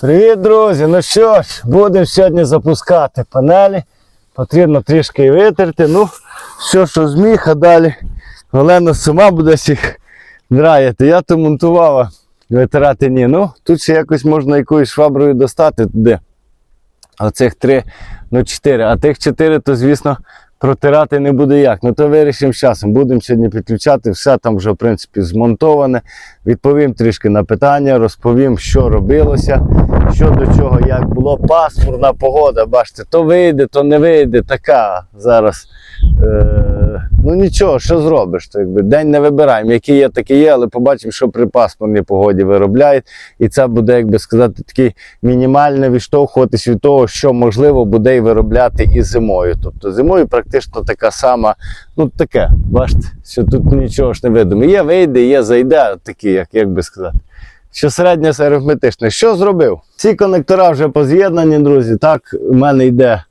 Привіт, друзі! Ну що ж, будемо сьогодні запускати панелі. Потрібно трішки витерти. Ну, що, що зміг, а далі Олена сама буде всіх драяти. Я то монтував, а витирати ні. Ну, тут ще якось можна якоюсь шваброю достати туди. Оцих три, ну чотири. А тих чотири, то, звісно, протирати не буде як. Ну то вирішимо часом. Будемо сьогодні підключати. Все там вже, в принципі, змонтоване. Відповім трішки на питання, розповім, що робилося, що до чого, як було. Пасмурна погода, бачите, то вийде, то не вийде. Така зараз. Е, ну нічого, що зробиш? То, якби, день не вибираємо. Який є, такий є, але побачимо, що при пасмурній погоді виробляють. І це буде, як би сказати, такий мінімально відштовхуватись від того, що можливо буде і виробляти і зимою. Тобто зимою практично така сама, ну таке, бачите, що тут нічого ж не видимо. Є вийде, є зайде, такі, як, як би сказати. Що середнє арифметичне. Що зробив? Ці конектора вже поз'єднані, друзі. Так, у мене йде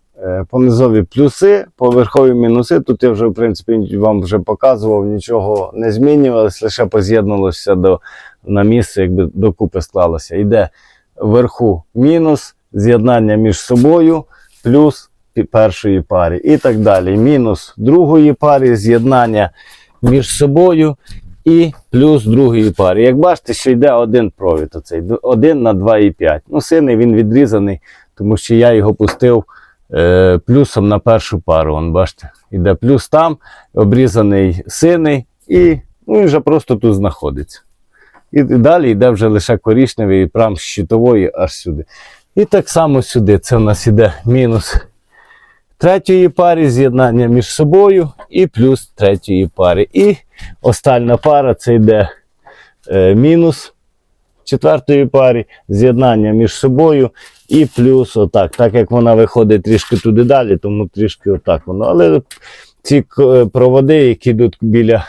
понизові плюси, поверхові мінуси. Тут я вже, в принципі, вам вже показував, нічого не змінювалося, лише поз'єдналося до, на місце, якби докупи склалося. Йде вверху мінус, з'єднання між собою, плюс першої парі і так далі. Мінус другої парі, з'єднання між собою і плюс другої пари. Як бачите, що йде один провід, оцей, один на 2,5. Ну, синий він відрізаний, тому що я його пустив е, плюсом на першу пару. Вон, бачите, іде плюс там, обрізаний синий, і ну, вже просто тут знаходиться. І далі йде вже лише коричневий, прям з щитової аж сюди. І так само сюди. Це в нас іде мінус третьої пари з'єднання між собою і плюс третьої пари. І остальна пара це йде е, мінус четвертої пари, з'єднання між собою і плюс отак. Так як вона виходить трішки туди далі, тому трішки отак воно. Але ці к- проводи, які йдуть біля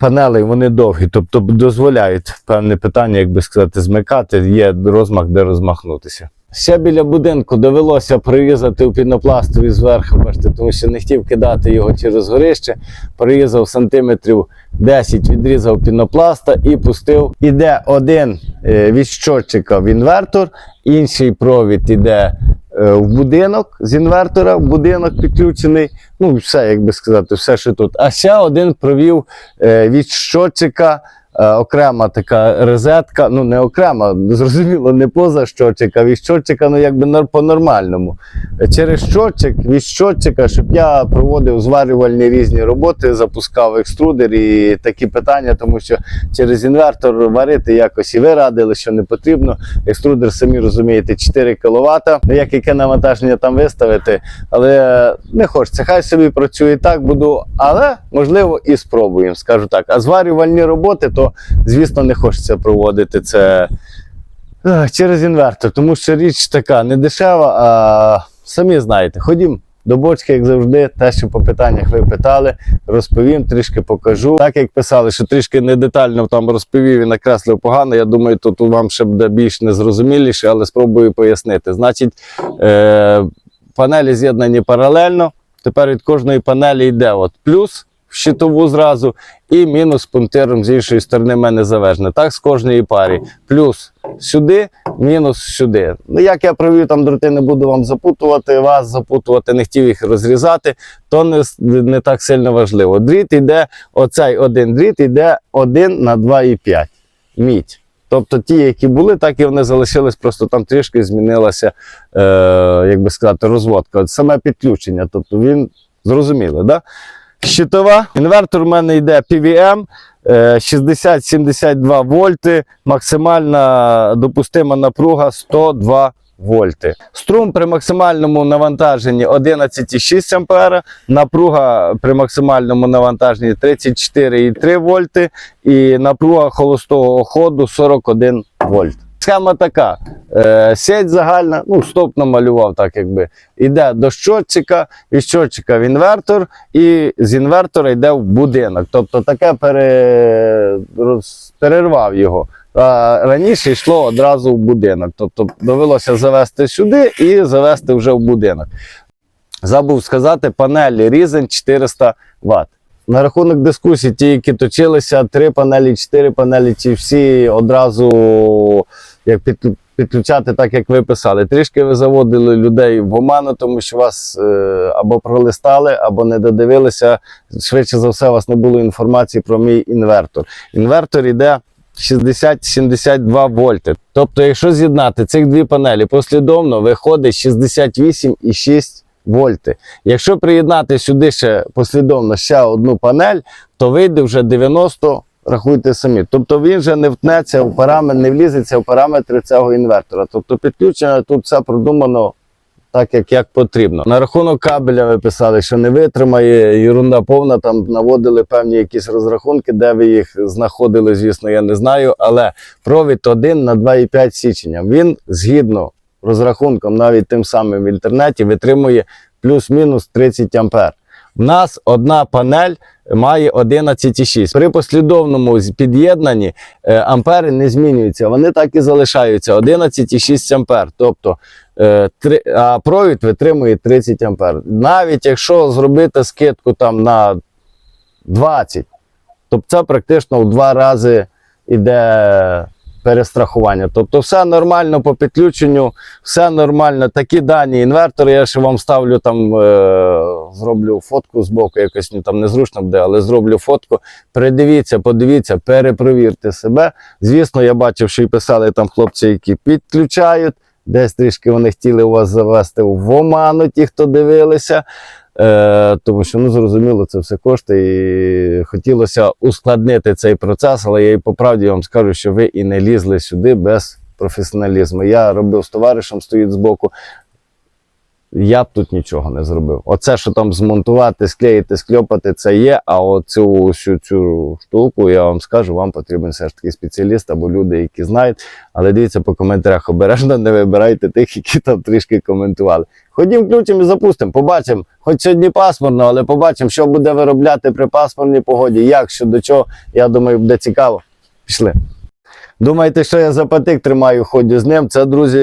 панелей, вони довгі, тобто дозволяють певне питання, як би сказати, змикати, є розмах, де розмахнутися. Ще біля будинку довелося прирізати у пінопластові зверху, бачите, тому що не хотів кидати його через горище. Прирізав сантиметрів 10, відрізав пінопласта і пустив. Іде один е, від щотчика в інвертор, інший провід іде е, в будинок з інвертора, в будинок підключений. Ну, все, як би сказати, все, що тут. А ще один провів е, від щотчика. Е, Окрема така розетка, ну не окрема, зрозуміло, не поза щотчика, від щотчика, ну якби по-нормальному. Е, Через щотчик, від щотчика, щоб я проводив зварювальні різні роботи, запускав екструдер і такі питання, тому що через інвертор варити якось і ви радили, що не потрібно. Екструдер, самі розумієте, 4 кВт. Ну, як яке навантаження там виставити, але не хочеться. Хай собі працює так, буду, але можливо і спробуємо, скажу так. А зварювальні роботи, то звісно не хочеться проводити це через інвертор, тому що річ така не дешева, а самі знаєте, ходім. До бочки, як завжди, те, що по питаннях ви питали, розповім, трішки покажу. Так як писали, що трішки не детально там розповів і накреслив погано. Я думаю, тут вам ще буде більш незрозуміліше, але спробую пояснити. Значить, е- панелі з'єднані паралельно. Тепер від кожної панелі йде от плюс щитову зразу і мінус пунктиром з іншої сторони в мене завершено. Так з кожної парі. Плюс сюди, мінус сюди. Ну, як я провів там дроти, не буду вам запутувати, вас запутувати, не хотів їх розрізати, то не, не так сильно важливо. Дріт йде, оцей один дріт йде 1 на 2,5 мідь. Тобто ті, які були, так і вони залишились, просто там трішки змінилася, е, як би сказати, розводка. От саме підключення. Тобто він зрозуміло, да? Щитова. Інвертор у мене йде PVM е, 60-72 вольти, максимальна допустима напруга 102 вольти. Струм при максимальному навантаженні 11,6 ампера, напруга при максимальному навантаженні 34,3 вольти і напруга холостого ходу 41 вольт. Схема така. Е, сеть загальна, ну, стоп намалював так, якби. Іде до щотчика, від щотчика в інвертор, і з інвертора йде в будинок. Тобто таке пере... роз... перервав його. А раніше йшло одразу в будинок. Тобто довелося завести сюди і завести вже в будинок. Забув сказати, панелі різень 400 Вт. На рахунок дискусій, ті, які точилися, три панелі, чотири панелі, чи всі одразу як під, підключати так, як ви писали. Трішки ви заводили людей в оману, тому що вас е, або пролистали, або не додивилися. Швидше за все, у вас не було інформації про мій інвертор. Інвертор йде 60-72 вольти. Тобто, якщо з'єднати цих дві панелі послідовно, виходить 68,6 вольти. Якщо приєднати сюди ще послідовно ще одну панель, то вийде вже 90, рахуйте самі. Тобто він вже не втнеться в параметр, не влізеться в параметри цього інвертора. Тобто підключення тут все продумано так, як, як потрібно. На рахунок кабеля ви писали, що не витримає, ерунда повна, там наводили певні якісь розрахунки, де ви їх знаходили, звісно, я не знаю. Але провід 1 на 2,5 січення. Він згідно розрахунком, навіть тим самим в інтернеті, витримує плюс-мінус 30 ампер. У нас одна панель має 11,6. При послідовному під'єднанні е, ампери не змінюються, вони так і залишаються 11,6 ампер. Тобто, е, а провід витримує 30 ампер. Навіть якщо зробити скидку там на 20, то це практично в два рази іде перестрахування. Тобто все нормально по підключенню, все нормально. Такі дані інвертори, я ще вам ставлю там, е, зроблю фотку з боку, якось там незручно буде, але зроблю фотку. Передивіться, подивіться, перепровірте себе. Звісно, я бачив, що і писали там хлопці, які підключають. Десь трішки вони хотіли у вас завести в оману, ті, хто дивилися. Е, тому що ну зрозуміло, це все кошти. І хотілося ускладнити цей процес, але я і по правді вам скажу, що ви і не лізли сюди без професіоналізму. Я робив з товаришем, стоїть збоку. Я б тут нічого не зробив. Оце, що там змонтувати, склеїти, скльопати, це є. А оцю всю цю штуку, я вам скажу, вам потрібен все ж таки спеціаліст або люди, які знають. Але дивіться по коментарях обережно, не вибирайте тих, які там трішки коментували. Ходім включимо і запустимо, побачимо. Хоч сьогодні пасмурно, але побачимо, що буде виробляти при пасмурній погоді, як, що до чого. Я думаю, буде цікаво. Пішли. Думаєте, що я за патик тримаю, ходжу з ним? Це, друзі,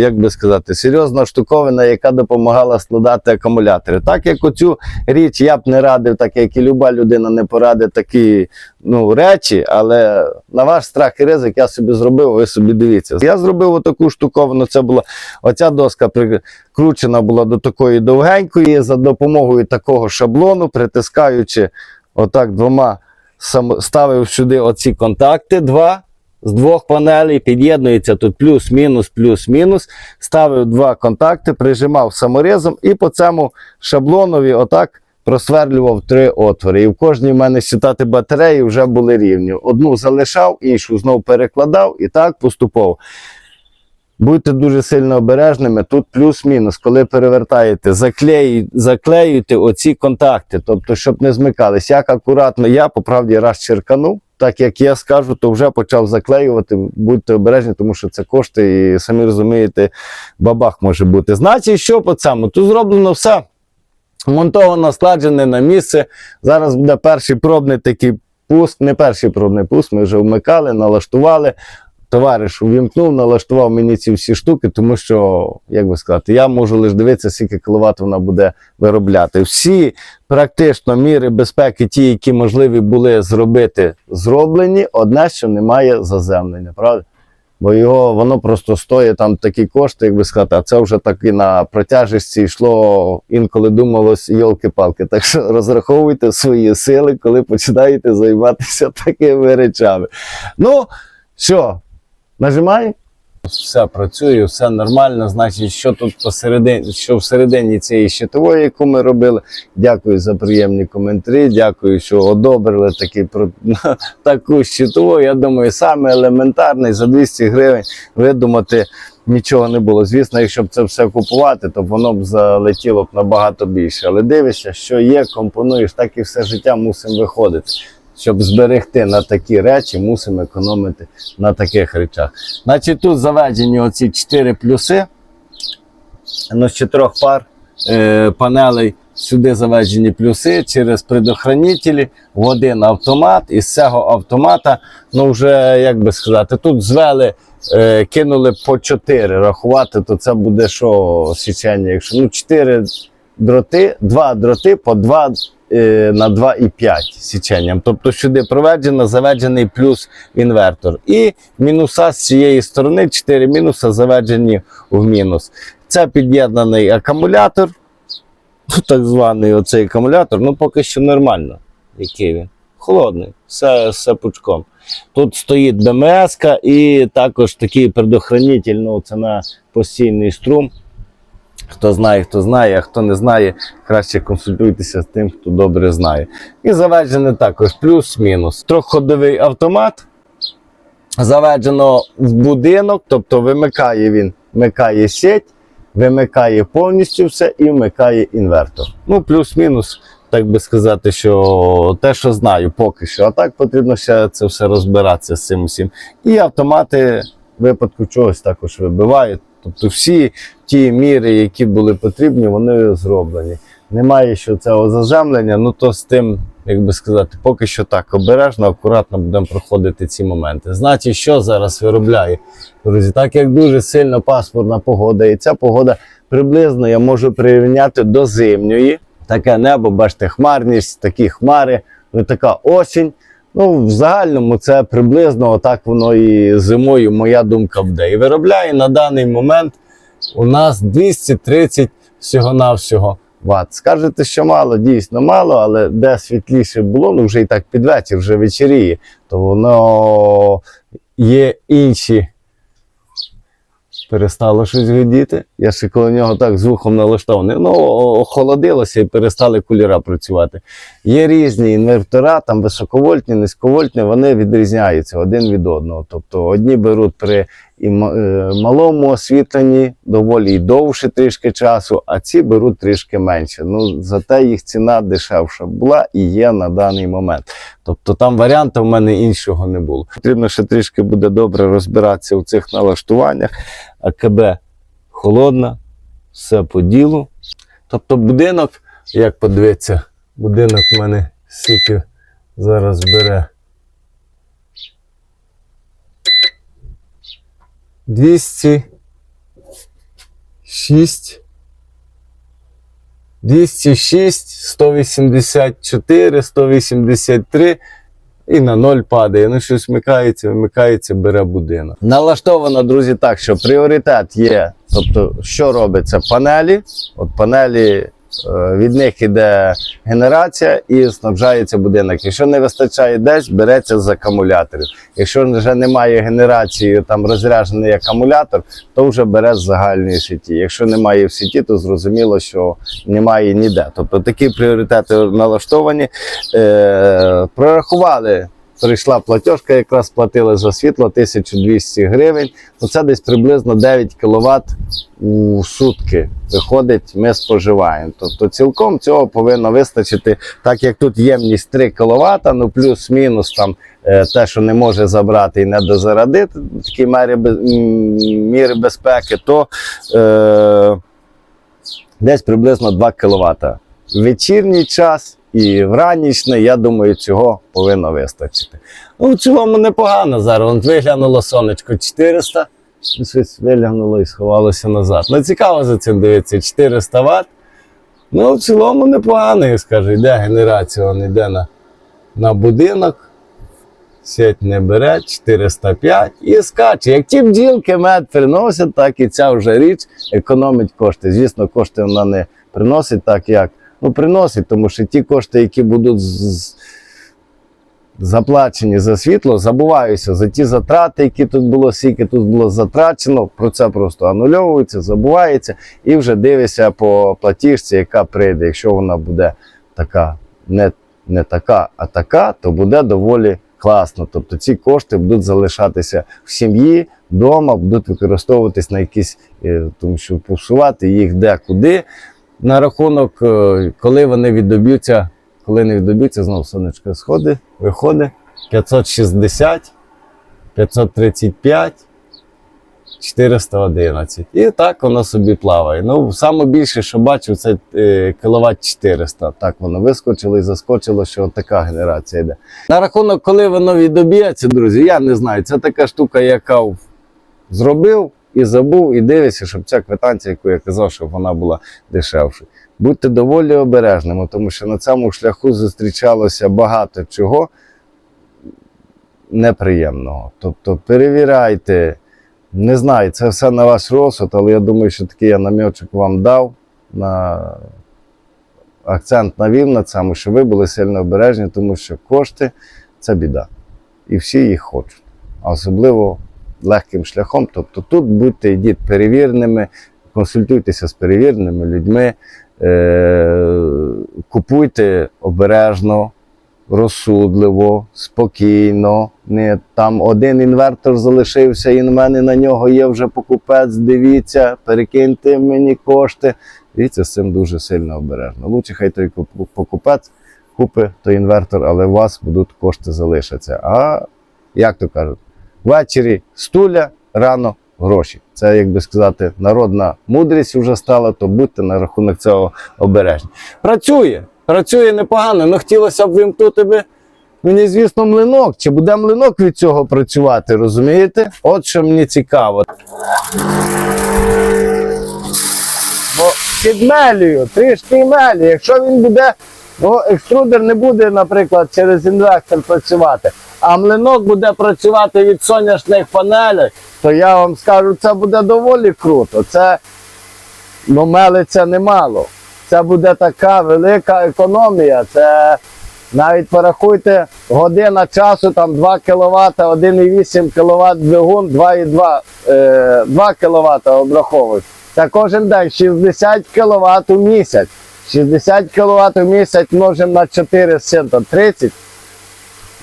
як би сказати, серйозна штуковина, яка допомагала складати акумулятори. Так як оцю річ я б не радив, так як і люба людина не порадить такі ну, речі, але на ваш страх і ризик я собі зробив, ви собі дивіться. Я зробив отаку штуковину. Це була оця доска прикручена була до такої довгенької за допомогою такого шаблону, притискаючи отак двома ставив сюди оці контакти, два з двох панелей, під'єднується тут плюс-мінус, плюс-мінус. Ставив два контакти, прижимав саморізом і по цьому шаблонові отак просверлював три отвори. І в кожній в мене считати батареї вже були рівні. Одну залишав, іншу знов перекладав і так поступово. Будьте дуже сильно обережними. Тут плюс-мінус, коли перевертаєте, заклею, заклеюйте оці контакти, тобто, щоб не змикались. Як акуратно я по правді раз черканув, так як я скажу, то вже почав заклеювати. Будьте обережні, тому що це кошти, і самі розумієте, бабах може бути. Значить, що по цьому? Тут зроблено все. Монтовано, складжене на місце. Зараз буде перший пробний такий пуск, не перший пробний пуск, ми вже вмикали, налаштували. Товариш увімкнув, налаштував мені ці всі штуки, тому що, як би сказати, я можу лише дивитися, скільки кіловат вона буде виробляти. Всі практично міри безпеки, ті, які можливі були зробити, зроблені. Одне, що немає заземлення, правда? Бо його воно просто стоїть там такі кошти, як би сказати, а це вже таки на протяжності йшло, інколи думалось, йолки-палки. Так що розраховуйте свої сили, коли починаєте займатися такими речами. Ну, що, нажимай? Все працює, все нормально. Значить, що тут посередині, що всередині цієї щитової, яку ми робили. Дякую за приємні коментарі. Дякую, що одобрили такий таку щитову. Я думаю, саме елементарний за 200 гривень видумати нічого не було. Звісно, якщо б це все купувати, то воно б залетіло б набагато більше. Але дивишся, що є, компонуєш, так і все життя мусимо виходити. Щоб зберегти на такі речі, мусимо економити на таких речах. Значить, тут заведені оці 4 плюси. Ну, з чотирьох пар е, панелей сюди заведені плюси через предохранителі в один автомат. І з цього автомата, ну вже як би сказати, тут звели, е, кинули по 4 рахувати, то це буде що січення. Якщо ну 4 дроти, 2 дроти по 2 е, на 2,5 січенням. Тобто сюди проведжено, заведений плюс інвертор. І мінуса з цієї сторони, 4 мінуса заведені в мінус. Це під'єднаний акумулятор, так званий оцей акумулятор, ну поки що нормально. Який він? Холодний, все, все пучком. Тут стоїть БМС і також такий предохранитель, ну це на постійний струм. Хто знає, хто знає, а хто не знає, краще консультуйтеся з тим, хто добре знає. І заведений також плюс-мінус. Трьохходовий автомат. Заведено в будинок, тобто вимикає він, вмикає сеть, вимикає повністю все і вмикає інвертор. Ну, плюс-мінус, так би сказати, що те, що знаю, поки що. А так потрібно ще це все розбиратися з цим усім. І автомати в випадку чогось також вибивають. Тобто всі ті міри, які були потрібні, вони зроблені. Немає що цього заземлення, ну то з тим, як би сказати, поки що так обережно, акуратно будемо проходити ці моменти. Значить, що зараз виробляє? Друзі, так як дуже сильно пасмурна погода, і ця погода приблизно я можу прирівняти до зимньої. Таке небо, бачите, хмарність, такі хмари, така осінь. Ну, в загальному це приблизно отак воно і зимою, моя думка буде. І виробляє на даний момент у нас 230 всього-навсього ват. Скажете, що мало, дійсно мало, але де світліше було, ну вже і так під вечір, вже вечеріє, то воно є інші. Перестало щось гудіти. Я ще коло нього так з вухом налаштований. Ну, охолодилося і перестали кулера працювати. Є різні інвертора, там високовольтні, низьковольтні, вони відрізняються один від одного. Тобто одні беруть при і е, малому освітленні доволі й довше трішки часу, а ці беруть трішки менше. Ну, зате їх ціна дешевша була і є на даний момент. Тобто там варіанту в мене іншого не було. Потрібно ще трішки буде добре розбиратися у цих налаштуваннях. АКБ холодна, все по ділу. Тобто будинок, як подивитися, будинок в мене скільки зараз бере. 206 206, 184, 183 і на 0 падає. Ну, щось вмикається, вмикається, бере будинок. Налаштовано, друзі, так, що пріоритет є. Тобто, що робиться? Панелі. От панелі. Е, Від них іде генерація і снабжається будинок. Якщо не вистачає десь, береться з акумуляторів. Якщо вже немає генерації, там розряджений акумулятор, то вже бере з загальної сіті. Якщо немає в сіті, то зрозуміло, що немає ніде. Тобто такі пріоритети налаштовані. Е, прорахували. Прийшла платіжка, якраз платили за світло 1200 гривень. Ну, це десь приблизно 9 кВт у сутки. Виходить, ми споживаємо. Тобто цілком цього повинно вистачити, так як тут ємність 3 кВт, ну плюс-мінус там е, те, що не може забрати і не дозарадити, такі міри, без- міри безпеки, то е, десь приблизно 2 кВт. Вечірній час і в ранішній, я думаю, цього повинно вистачити. Ну, в цілому непогано зараз. От виглянуло сонечко 400, і щось виглянуло і сховалося назад. Ну, цікаво за цим дивитися, 400 Вт. Ну, в цілому непогано, я скажу, йде генерація, він йде на, на будинок. Сеть не бере 405 і скаче. Як ті бджілки мед приносять, так і ця вже річ економить кошти. Звісно, кошти вона не приносить так, як. Ну, приносить, тому що ті кошти, які будуть заплачені за світло, забуваються за ті затрати, які тут було, скільки тут було затрачено. Про це просто анульовується, забувається, і вже дивишся по платіжці, яка прийде. Якщо вона буде така, не, не така, а така, то буде доволі класно. Тобто ці кошти будуть залишатися в сім'ї, вдома, будуть використовуватись на якісь, е, тому що посувати їх де-куди. На рахунок, е, коли вони віддоб'ються, коли не віддоб'ються, знову сонечко сходить, виходить 560, 535, 411. І так воно собі плаває. Ну, саме більше, що бачив, це е, кіловат 400. Так воно вискочило і заскочило, що така генерація йде. На рахунок, коли воно відоб'ється, друзі, я не знаю. Це така штука, яка зробив і забув, і дивишся, щоб ця квитанція, яку я казав, щоб вона була дешевшою. будьте доволі обережними, тому що на цьому шляху зустрічалося багато чого неприємного. Тобто перевіряйте, не знаю, це все на ваш розсуд, але я думаю, що такий я намічок вам дав на акцент навів на цьому, що ви були сильно обережні, тому що кошти це біда. І всі їх хочуть. А особливо легким шляхом. Тобто тут будьте йдіть перевіреними, консультуйтеся з перевіреними людьми, е- купуйте обережно, розсудливо, спокійно. Не там один інвертор залишився, і в мене на нього є вже покупець. Дивіться, перекиньте мені кошти. Дивіться, з цим дуже сильно обережно. Лучше хай той покупець купить той інвертор, але у вас будуть кошти залишаться. А як то кажуть, ввечері стуля, рано гроші. Це, як би сказати, народна мудрість вже стала, то будьте на рахунок цього обережні. Працює, працює непогано, але хотілося б вимкнути би. Мені, звісно, млинок. Чи буде млинок від цього працювати, розумієте? От що мені цікаво. Бо під мелію, трішки мелі. Якщо він буде, ну, екструдер не буде, наприклад, через інвектор працювати, а млинок буде працювати від сонячних панелей, то я вам скажу, це буде доволі круто. Це ну, мелиться немало. Це буде така велика економія. Це навіть порахуйте, година часу, там 2 кВт, 1,8 кВт двигун, 2,2 е, 2 кВт обраховують. Це кожен день 60 кВт у місяць. 60 кВт у місяць множимо на 4 сента 30.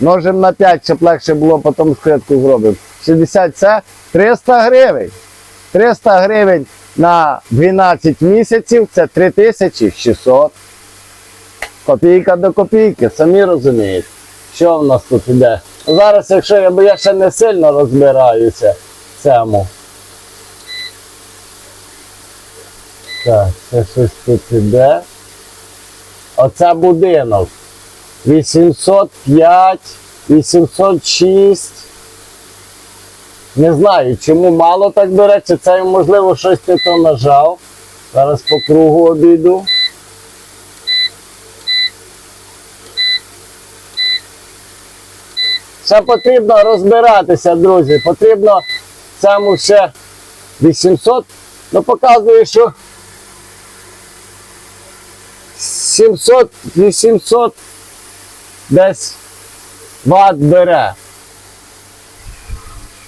Множимо на 5, щоб легше було потім скритку зробимо. 60 це 300 гривень. 300 гривень на 12 місяців це 3600. Копійка до копійки, самі розумієте, що в нас тут іде. Зараз, якщо я, бо я ще не сильно розбираюся цьому. Так, це щось тут іде. Оце будинок. 805, 806. Не знаю, чому мало так бере, чи це можливо щось не то нажав. Зараз по кругу обійду. Ще потрібно розбиратися, друзі. Потрібно цьому ще 800. Ну, показує, що 700, 800 десь ват бере.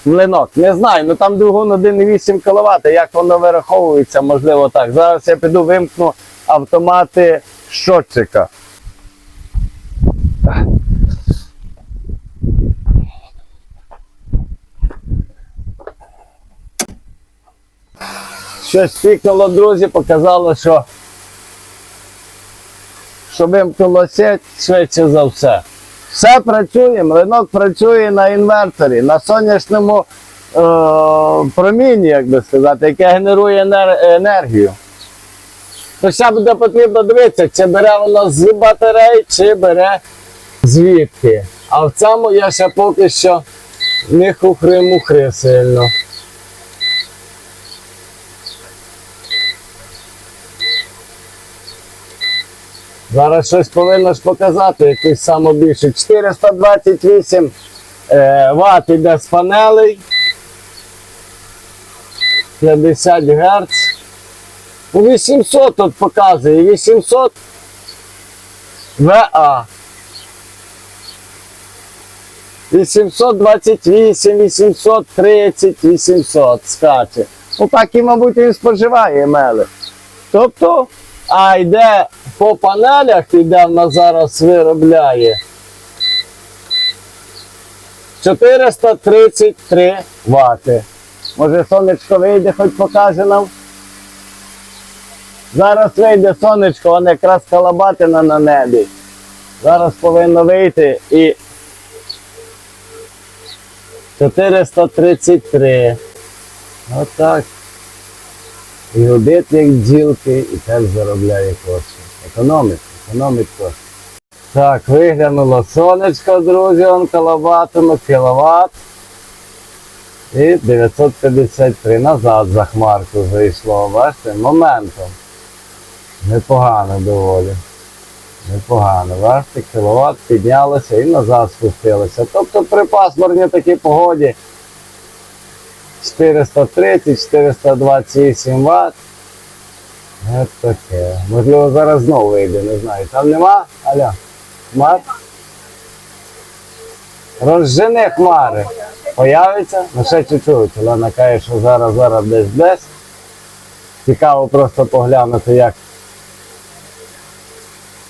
Млинок. Не знаю, ну там двигун 1,8 кВт, як воно вираховується, можливо так. Зараз я піду вимкну автомати щотчика. Щось пікнуло, друзі, показало, що, що вимкнуло швидше за все. Все працює, млинок працює на інверторі, на сонячному е- промінні, як би сказати, яке генерує енер- енергію. Ще буде потрібно дивитися, чи бере воно з батарей, чи бере звідки. А в цьому я ще поки що не хухри-мухри сильно. Зараз щось повинно ж показати, якийсь саме більше. 428 е, Вт іде з панелей. 50 Гц. Ну, 800 тут показує. 800 ВА. 828, 830, 800 скаче. Ну так і, мабуть, він споживає мели. Тобто, а йде по панелях, іде в нас зараз виробляє 433 вати. Може сонечко вийде, хоч покаже нам. Зараз вийде сонечко, воно якраз калабатина на небі. Зараз повинно вийти і 433. Отак. І гудить як бджілки, і теж заробляє кошти. Економить, економить кошти. Так, виглянуло сонечко, друзі, он калабатиме, кіловат. І 953 назад за хмарку зайшло, бачите, моментом. Непогано доволі. Непогано. Бачите, кіловат піднялося і назад спустилося. Тобто при пасмурній такій погоді 430-428 Вт. Ось таке. Можливо, зараз знову вийде, не знаю. Там нема? Аля? Хмар? Розжени хмари. Появиться? Ну ще чуть-чуть. Олена каже, що зараз зараз десь десь. Цікаво просто поглянути, як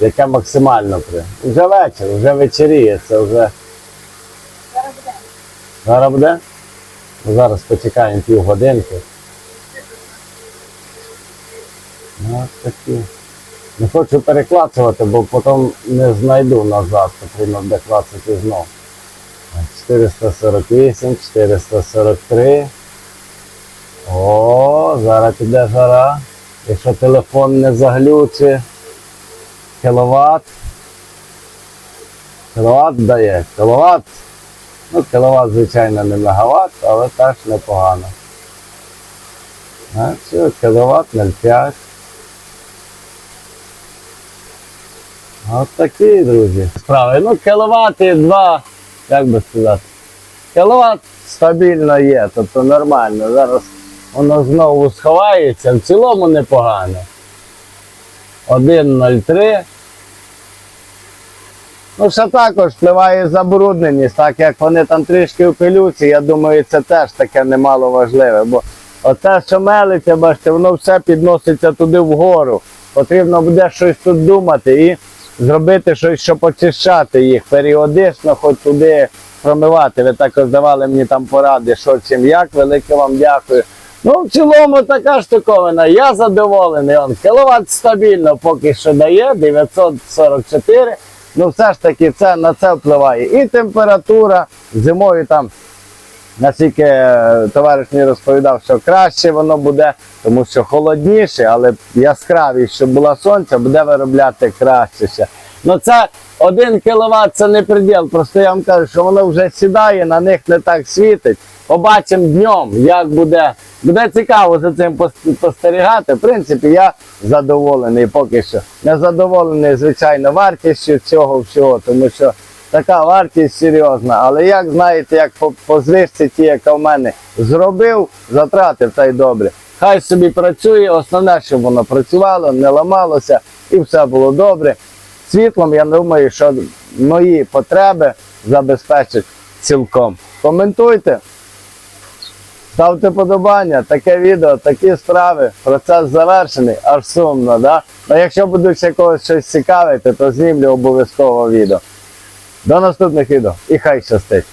яке максимально при. Вже вечір, вже вечеріє, це вже. Зараз буде? Ну, Зараз почекаємо півгодинки. Ну, ось такі. Не хочу переклацувати, бо потім не знайду назад, потрібно буде клацати знов. 448, 443. О, зараз піде жара. Якщо телефон не заглючить. Кіловат. Кіловат дає. Кіловат. Ну, кіловат, звичайно, не мегаватт, але теж непогано. А, все, кіловат 0,5. От такі, друзі. Справи. Ну, кіловати два, як би сказати. Кіловат стабільно є, тобто нормально. Зараз воно знову сховається, в цілому непогано. 1,03. Ну, ще також впливає забрудненість, так як вони там трішки в пилюці, я думаю, це теж таке немало важливе. Бо оте, що мелиться, бачите, воно все підноситься туди вгору. Потрібно буде щось тут думати і зробити щось, щоб очищати їх періодично, хоч туди промивати. Ви також давали мені там поради, що чим як. Велике вам дякую. Ну, в цілому така штуковина. Я задоволений. Он кіловат стабільно поки що дає 944. Ну, все ж таки, це на це впливає. І температура зимою там, наскільки е, товариш мені розповідав, що краще воно буде, тому що холодніше, але яскравість, щоб було сонце, буде виробляти краще ще. Ну це 1 кВт це не приділ. Просто я вам кажу, що воно вже сідає, на них не так світить. Побачимо днем, як буде. Буде цікаво за цим спостерігати. В принципі, я задоволений поки що. Не задоволений, звичайно, вартістю цього всього, тому що така вартість серйозна. Але як знаєте, як по, по звичці ті, яка в мене зробив, затратив, та й добре. Хай собі працює, основне, щоб воно працювало, не ламалося і все було добре. Світлом, я думаю, що мої потреби забезпечить цілком. Коментуйте. Ставте подобання, таке відео, такі справи, процес завершений, аж сумно, да? А якщо будуть ще когось щось цікавити, то знімлю обов'язково відео. До наступних відео і хай щастить!